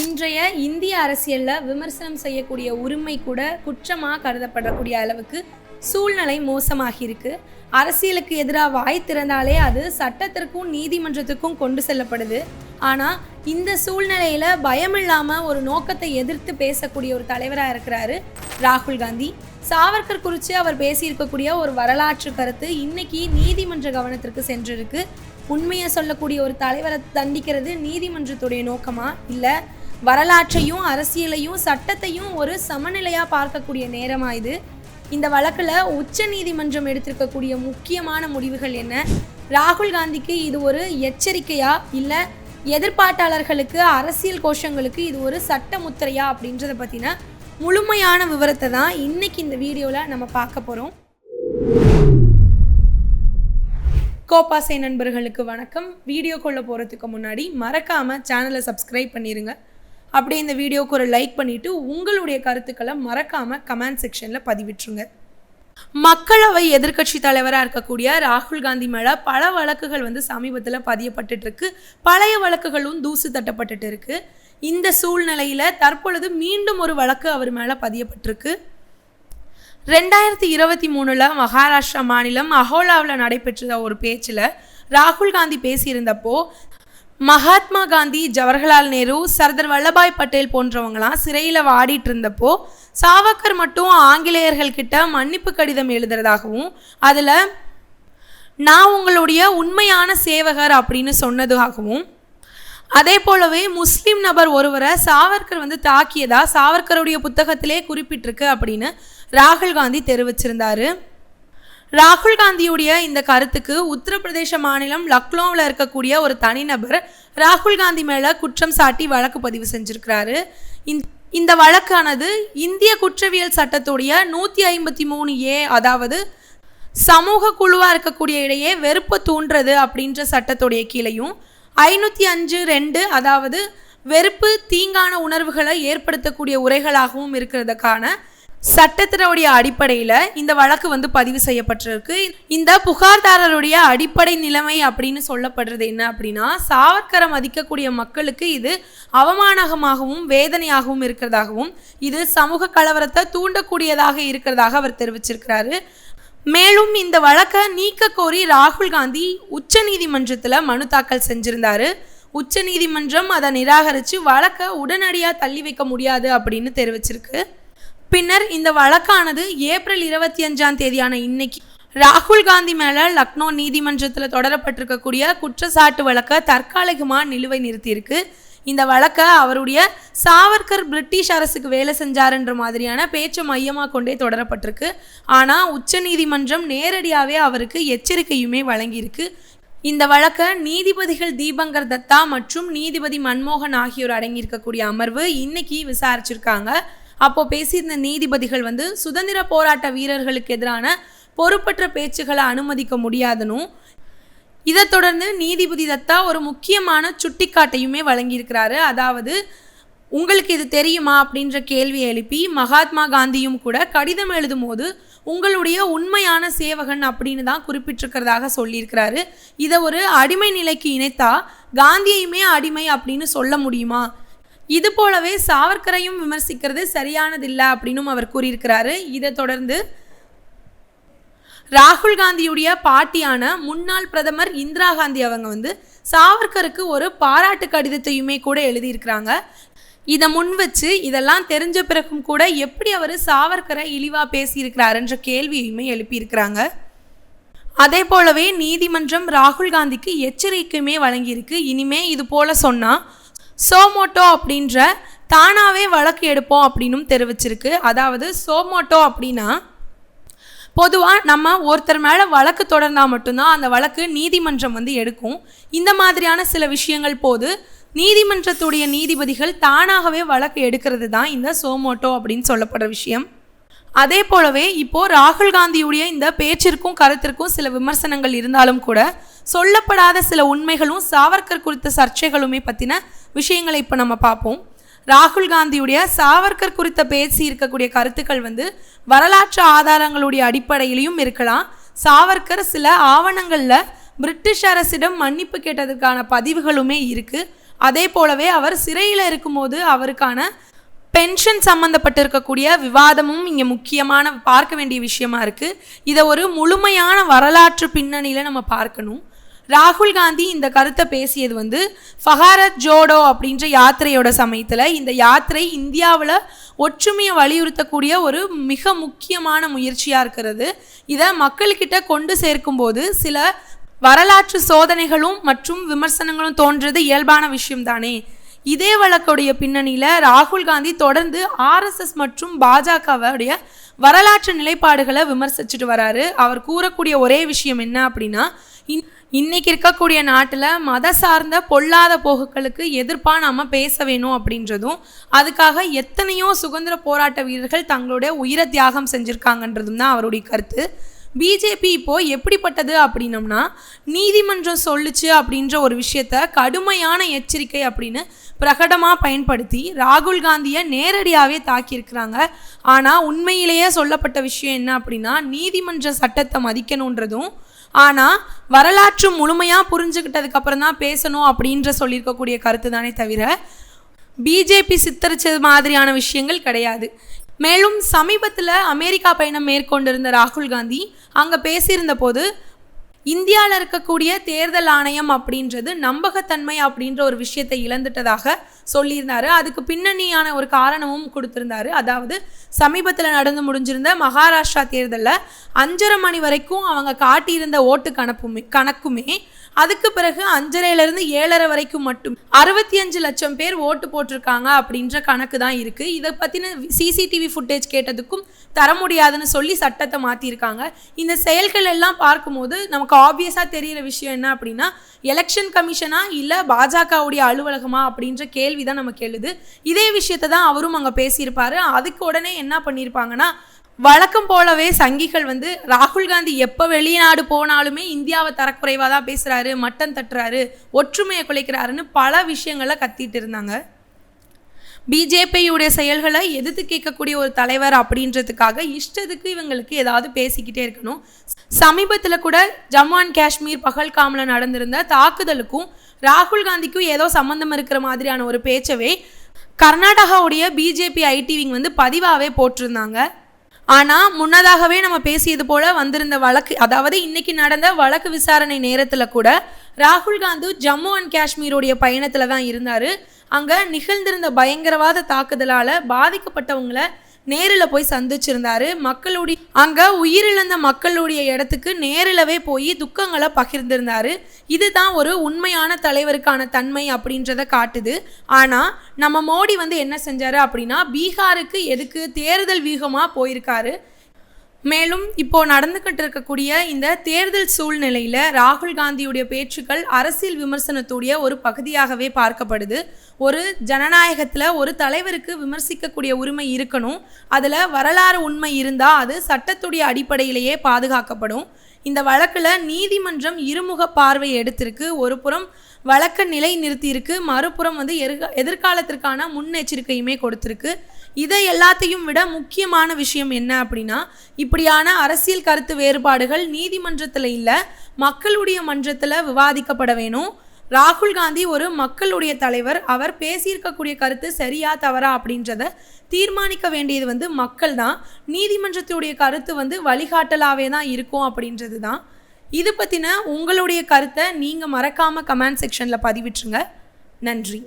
இன்றைய இந்திய அரசியலில் விமர்சனம் செய்யக்கூடிய உரிமை கூட குற்றமாக கருதப்படக்கூடிய அளவுக்கு சூழ்நிலை மோசமாகி இருக்கு அரசியலுக்கு எதிராக வாய் திறந்தாலே அது சட்டத்திற்கும் நீதிமன்றத்துக்கும் கொண்டு செல்லப்படுது. ஆனால் இந்த சூழ்நிலையில் பயமில்லாமல் ஒரு நோக்கத்தை எதிர்த்து பேசக்கூடிய ஒரு தலைவராக இருக்கிறாரு ராகுல் காந்தி. சாவர்கர் குறித்து அவர் பேசியிருக்கக்கூடிய ஒரு வரலாற்று கருத்து இன்னைக்கு நீதிமன்ற கவனத்திற்கு சென்றிருக்கு. உண்மையை சொல்லக்கூடிய ஒரு தலைவரை தண்டிக்கிறது நீதிமன்றத்துடைய நோக்கமா? இல்லை வரலாற்றையும் அரசியலையும் சட்டத்தையும் ஒரு சமநிலையாக பார்க்கக்கூடிய நேரமாக இது. இந்த வழக்கில் உச்ச நீதிமன்றம் எடுத்திருக்கக்கூடிய முக்கியமான முடிவுகள் என்ன? ராகுல் காந்திக்கு இது ஒரு எச்சரிக்கையா? இல்லை எதிர்ப்பாட்டாளர்களுக்கு அரசியல் கோஷங்களுக்கு இது ஒரு சட்ட முத்திரையா அப்படின்றத பற்றின முழுமையான விவரத்தை தான் இன்னைக்கு இந்த வீடியோவில் நம்ம பார்க்க போகிறோம் கோபாசை நண்பர்களுக்கு வணக்கம். வீடியோக்குள்ளே போகிறதுக்கு முன்னாடி மறக்காமல் சேனலை சப்ஸ்கிரைப் பண்ணிடுங்க அப்படியே இந்த வீடியோக்கு ஒரு லைக் பண்ணிவிட்டு உங்களுடைய கருத்துக்களை மறக்காமல் கமெண்ட் செக்ஷனில் பதிவிட்டுருங்க. மக்களவை எதிர்க்கட்சி தலைவராக இருக்கக்கூடிய ராகுல் காந்தி மேலே பல வழக்குகள் வந்து சமீபத்தில் பதியப்பட்டுட்டு இருக்கு பழைய வழக்குகளும் தூசு தட்டப்பட்டுட்டு இருக்கு இந்த சூழ்நிலையில் தற்பொழுது மீண்டும் ஒரு வழக்கு அவர் மேலே பதியப்பட்டிருக்கு. ரெண்டாயிரத்தி இருபத்தி மூணில் மகாராஷ்டிரா மாநிலம் அஹோலாவில் நடைபெற்ற ஒரு பேச்சில் ராகுல் காந்தி பேசியிருந்தப்போ மகாத்மா காந்தி ஜவஹர்லால் நேரு சர்தார் வல்லபாய் பட்டேல் போன்றவங்களாம் சிறையில் வாடிட்டு இருந்தப்போ சாவக்கர் மட்டும் ஆங்கிலேயர்கள் கிட்ட மன்னிப்பு கடிதம் எழுதுறதாகவும் அதில் நான் உங்களுடைய உண்மையான சேவகர் அப்படின்னு சொன்னதாகவும் அதே போலவே முஸ்லீம் நபர் ஒருவரை சாவர்கர் வந்து தாக்கியதா சாவர்கருடைய புத்தகத்திலே குறிப்பிட்டிருக்கு அப்படின்னு ராகுல் காந்தி தெரிவிச்சிருந்தாரு. ராகுல் காந்தியுடைய இந்த கருத்துக்கு உத்தரப்பிரதேச மாநிலம் லக்னோவில் இருக்கக்கூடிய ஒரு தனிநபர் ராகுல் காந்தி மேலே குற்றம் சாட்டி வழக்கு பதிவு செஞ்சிருக்கிறாரு. இந்த இந்த வழக்கானது இந்திய குற்றவியல் சட்டத்துடைய நூற்றி ஐம்பத்தி மூணு ஏ அதாவது சமூக குழுவாக இருக்கக்கூடிய இடையே வெறுப்பை தூண்டுறது அப்படின்ற சட்டத்துடைய கீழையும் ஐநூற்றி அஞ்சு ரெண்டு அதாவது வெறுப்பு தீங்கான உணர்வுகளை ஏற்படுத்தக்கூடிய உரைகளாகவும் இருக்கிறதுக்கான சட்டத்தினுடைய அடிப்படையில் இந்த வழக்கு வந்து பதிவு செய்யப்பட்டிருக்கு. இந்த புகார்தாரருடைய அடிப்படை நிலைமை அப்படின்னு சொல்லப்படுறது என்ன அப்படின்னா சாவர்க்கரை மதிக்கக்கூடிய மக்களுக்கு இது அவமானகமாகவும் வேதனையாகவும் இருக்கிறதாகவும் இது சமூக கலவரத்தை தூண்டக்கூடியதாக இருக்கிறதாக அவர் தெரிவிச்சிருக்கிறாரு. மேலும் இந்த வழக்கை நீக்க கோரி ராகுல் காந்தி உச்ச நீதிமன்றத்தில் மனு தாக்கல் செஞ்சிருந்தாரு. உச்ச நீதிமன்றம் அதை நிராகரித்து வழக்கை உடனடியாக தள்ளி வைக்க முடியாது அப்படின்னு தெரிவிச்சிருக்கு. பின்னர் இந்த வழக்கானது ஏப்ரல் இருபத்தி அஞ்சாம் தேதியான இன்னைக்கு. ராகுல் காந்தி மேலே லக்னோ நீதிமன்றத்தில் தொடரப்பட்டிருக்கக்கூடிய குற்றச்சாட்டு வழக்கை தற்காலிகமாக நிலுவை நிறுத்தியிருக்கு. இந்த வழக்கை அவருடைய சாவர்கர் பிரிட்டிஷ் அரசுக்கு வேலை செஞ்சாருன்ற மாதிரியான பேச்சு மையமாக கொண்டே தொடரப்பட்டிருக்கு. ஆனால் உச்சநீதிமன்றம் நேரடியாகவே அவருக்கு எச்சரிக்கையுமே வழங்கியிருக்கு. இந்த வழக்கை நீதிபதிகள் தீபங்கர் தத்தா மற்றும் நீதிபதி மன்மோகன் ஆகியோர் அடங்கியிருக்கக்கூடிய அமர்வு இன்னைக்கு விசாரிச்சிருக்காங்க. அப்போ பேசியிருந்த நீதிபதிகள் வந்து சுதந்திர போராட்ட வீரர்களுக்கு எதிரான பொறுப்பற்ற பேச்சுகளை அனுமதிக்க முடியாதுன்னும் இதை தொடர்ந்து நீதிபதி தத்தா ஒரு முக்கியமான சுட்டிக்காட்டையுமே வழங்கியிருக்கிறாரு. அதாவது உங்களுக்கு இது தெரியுமா? அப்படின்ற கேள்வியை எழுப்பி மகாத்மா காந்தியும் கூட கடிதம் எழுதும் போது உங்களுடைய உண்மையான சேவகன் அப்படின்னு தான் குறிப்பிட்டிருக்கிறதாக சொல்லியிருக்கிறாரு. இதை ஒரு அடிமை நிலைக்கு இணைத்தா காந்தியையுமே அடிமை அப்படின்னு சொல்ல முடியுமா? இது போலவே சாவர்கரையும் விமர்சிக்கிறது சரியானதில்லை அப்படின்னும் அவர் கூறியிருக்கிறாரு. இதை தொடர்ந்து ராகுல் காந்தியுடைய பாட்டியான முன்னாள் பிரதமர் இந்திரா காந்தி அவங்க வந்து சாவர்கருக்கு ஒரு பாராட்டு கடிதத்தையுமே கூட எழுதியிருக்கிறாங்க. இதை முன் வச்சு இதெல்லாம் தெரிஞ்ச பிறகும் கூட எப்படி அவர் சாவர்கரை இழிவாக பேசியிருக்கிறாருன்ற கேள்வியுமே எழுப்பியிருக்கிறாங்க. அதே போலவே நீதிமன்றம் ராகுல் காந்திக்கு எச்சரிக்கையுமே வழங்கியிருக்கு. இனிமே இது போல சொன்னால் சோமோட்டோ அப்படின்ற தானாகவே வழக்கு எடுப்போம் அப்படின்னும் தெரிவிச்சிருக்கு. அதாவது சோமோட்டோ அப்படின்னா பொதுவாக நம்ம ஒருத்தர் மேலே வழக்கு தொடர்ந்தால் மட்டும்தான் அந்த வழக்கு நீதிமன்றம் வந்து எடுக்கும். இந்த மாதிரியான சில விஷயங்கள் போது நீதிமன்றத்துடைய நீதிபதிகள் தானாகவே வழக்கு எடுக்கிறது தான் இந்த சோமோட்டோ அப்படின்னு சொல்லப்படுற விஷயம். அதே போலவே இப்போது ராகுல் காந்தியுடைய இந்த பேச்சிற்கும் கருத்திற்கும் சில விமர்சனங்கள் இருந்தாலும் கூட சொல்லப்படாத சில உண்மைகளும் சாவர்கர் குறித்த சர்ச்சைகளுமே பற்றின விஷயங்களை இப்போ நம்ம பார்ப்போம் ராகுல் காந்தியுடைய சாவர்கர் குறித்த பேசி இருக்கக்கூடிய கருத்துக்கள் வந்து வரலாற்று ஆதாரங்களுடைய அடிப்படையிலையும் இருக்கலாம். சாவர்கர் சில ஆவணங்களில் பிரிட்டிஷ் அரசிடம் மன்னிப்பு கேட்டதற்கான பதிவுகளுமே இருக்குது அதே போலவே அவர் சிறையில் இருக்கும்போது அவருக்கான பென்ஷன் சம்மந்தப்பட்டு இருக்கக்கூடிய விவாதமும் இங்கே முக்கியமான பார்க்க வேண்டிய விஷயமா இருக்குது இதை ஒரு முழுமையான வரலாற்று பின்னணியில் நம்ம பார்க்கணும். ராகுல் காந்தி இந்த கருத்தை பேசியது வந்து ஃபஹாரத் ஜோடோ அப்படின்ற யாத்திரையோட சமயத்தில் இந்த யாத்திரை இந்தியாவில் ஒற்றுமையை வலியுறுத்தக்கூடிய ஒரு மிக முக்கியமான முயற்சியாக இருக்கிறது. இதை மக்கள்கிட்ட கொண்டு சேர்க்கும்போது சில வரலாற்று சோதனைகளும் மற்றும் விமர்சனங்களும் தோன்றது இயல்பான விஷயம் தானே. இதே வழக்குடைய பின்னணியில் ராகுல் காந்தி தொடர்ந்து ஆர்எஸ்எஸ் மற்றும் பாஜகவுடைய வரலாற்று நிலைப்பாடுகளை விமர்சிச்சுட்டு வராரு. அவர் கூறக்கூடிய ஒரே விஷயம் என்ன அப்படின்னா இன் இன்னைக்கு இருக்கக்கூடிய நாட்டில் மத சார்ந்த பொல்லாத போக்குகளுக்கு எதிர்ப்பாக நாம் பேச வேணும் அப்படின்றதும் அதுக்காக எத்தனையோ சுதந்திர போராட்ட வீரர்கள் தங்களுடைய உயிரை தியாகம் செஞ்சுருக்காங்கன்றதும் தான் அவருடைய கருத்து. பிஜேபி இப்போது எப்படிப்பட்டது அப்படின்னம்னா நீதிமன்றம் சொல்லுச்சு அப்படின்ற ஒரு விஷயத்த கடுமையான எச்சரிக்கை அப்படின்னு பிரகடமாக பயன்படுத்தி ராகுல் காந்தியை நேரடியாகவே தாக்கியிருக்கிறாங்க. ஆனால் உண்மையிலேயே சொல்லப்பட்ட விஷயம் என்ன அப்படின்னா நீதிமன்ற சட்டத்தை மதிக்கணுன்றதும் ஆனால் வரலாற்று முழுமையாக புரிஞ்சுக்கிட்டதுக்கு அப்புறம் தான் பேசணும் அப்படின்ற சொல்லியிருக்கக்கூடிய கருத்து தானே தவிர பிஜேபி சித்தரிச்சது மாதிரியான விஷயங்கள் கிடையாது. மேலும் சமீபத்தில் அமெரிக்கா பயணம் மேற்கொண்டிருந்த ராகுல் காந்தி அங்கே பேசியிருந்த போது இந்தியாவில் இருக்கக்கூடிய தேர்தல் ஆணையம் அப்படின்றது நம்பகத்தன்மை அப்படின்ற ஒரு விஷயத்தை இழந்துட்டதாக சொல்லியிருந்தாரு. அதுக்கு பின்னணியான ஒரு காரணமும் கொடுத்துருந்தாரு. அதாவது சமீபத்தில் நடந்து முடிஞ்சிருந்த மகாராஷ்டிரா தேர்தலில் அஞ்சரை மணி வரைக்கும் அவங்க காட்டியிருந்த ஓட்டு கணப்புமே கணக்குமே அதுக்கு பிறகு அஞ்சரையிலிருந்து ஏழரை வரைக்கும் மட்டும். அறுபத்தி அஞ்சு லட்சம் பேர் ஓட்டு போட்டிருக்காங்க அப்படின்ற கணக்கு தான் இருக்குது இதை பற்றின சிசிடிவி ஃபுட்டேஜ் கேட்டதுக்கும் தர முடியாதுன்னு சொல்லி சட்டத்தை மாற்றிருக்காங்க இந்த செயல்கள் எல்லாம் பார்க்கும்போது நமக்கு ஆப்வியஸாக தெரிகிற விஷயம் என்ன அப்படின்னா எலெக்ஷன் கமிஷனா இல்லை பாஜகவுடைய அலுவலகமா அப்படின்ற கேள்வி தான் நமக்கு எழுது இதே விஷயத்தை தான் அவரும் அங்கே பேசியிருப்பாரு. அதுக்கு உடனே என்ன பண்ணியிருப்பாங்கன்னா வழக்கம் போலவே சங்கிகள் வந்து ராகுல் காந்தி எப்போ வெளிநாடு போனாலுமே இந்தியாவை தரக்குறைவாக தான் பேசுகிறாரு மட்டன் தட்டுறாரு ஒற்றுமையை குலைக்கிறாருன்னு பல விஷயங்களை கத்திட்டு இருந்தாங்க. பிஜேபியுடைய செயல்களை எதிர்த்து கேட்கக்கூடிய ஒரு தலைவர் அப்படின்றதுக்காக இஷ்டத்துக்கு இவங்களுக்கு ஏதாவது பேசிக்கிட்டே இருக்கணும். சமீபத்தில் கூட ஜம்மு அண்ட் காஷ்மீர் பகல்காமில் நடந்திருந்த தாக்குதலுக்கும் ராகுல் காந்திக்கும் ஏதோ சம்மந்தம் இருக்கிற மாதிரியான ஒரு பேச்சவே கர்நாடகாவுடைய பிஜேபி ஐடிவிங் வந்து பதிவாகவே போட்டிருந்தாங்க. ஆனால் முன்னதாகவே நம்ம பேசியது போல வந்திருந்த வழக்கு அதாவது இன்னைக்கு நடந்த வழக்கு விசாரணை நேரத்தில் கூட ராகுல் காந்தி ஜம்மு அண்ட் காஷ்மீருடைய பயணத்தில் தான் இருந்தார். அங்கே நிகழ்ந்திருந்த பயங்கரவாத தாக்குதலால் பாதிக்கப்பட்டவங்களை நேரில் போய் சந்திச்சிருந்தாரு. மக்களுடைய அங்கே உயிரிழந்த மக்களுடைய இடத்துக்கு நேரிலவே போய் துக்கங்களை பகிர்ந்திருந்தாரு. இதுதான் ஒரு உண்மையான தலைவருக்கான தன்மை அப்படின்றத காட்டுது. ஆனால் நம்ம மோடி வந்து என்ன செஞ்சாரு அப்படின்னா பீகாருக்கு எதுக்கு தேர்தல் வியூகமாக போயிருக்காரு. மேலும் இப்போ நடந்துகிட்டு இருக்கக்கூடிய இந்த தேர்தல் சூழ்நிலையில் ராகுல் காந்தியுடைய பேச்சுக்கள் அரசியல் விமர்சனத்துடைய ஒரு பகுதியாகவே பார்க்கப்படுது. ஒரு ஜனநாயகத்தில் ஒரு தலைவருக்கு விமர்சிக்கக்கூடிய உரிமை இருக்கணும். அதில் வரலாறு உண்மை இருந்தால் அது சட்டத்துடைய அடிப்படையிலேயே பாதுகாக்கப்படும். இந்த வழக்கில் நீதிமன்றம் இருமுக பார்வை எடுத்திருக்கு. ஒரு புறம் வழக்க நிலை நிறுத்தியிருக்கு மறுபுறம் வந்து எதிர்கா எதிர்காலத்திற்கான முன்னெச்சரிக்கையுமே கொடுத்துருக்கு. இதை எல்லாத்தையும் விட முக்கியமான விஷயம் என்ன அப்படின்னா இப்படியான அரசியல் கருத்து வேறுபாடுகள் நீதிமன்றத்தில் இல்லை மக்களுடைய மன்றத்தில் விவாதிக்கப்பட வேணும். ராகுல் காந்தி ஒரு மக்களுடைய தலைவர். அவர் பேசியிருக்கக்கூடிய கருத்து சரியா தவறா அப்படின்றத தீர்மானிக்க வேண்டியது வந்து மக்கள் தான். நீதிமன்றத்துடைய கருத்து வந்து வழிகாட்டலாகவே தான் இருக்கும் அப்படின்றது தான். இது பற்றின உங்களுடைய கருத்தை நீங்கள் மறக்காமல் கமெண்ட் செக்ஷனில் பதிவிட்டுருங்க. நன்றி.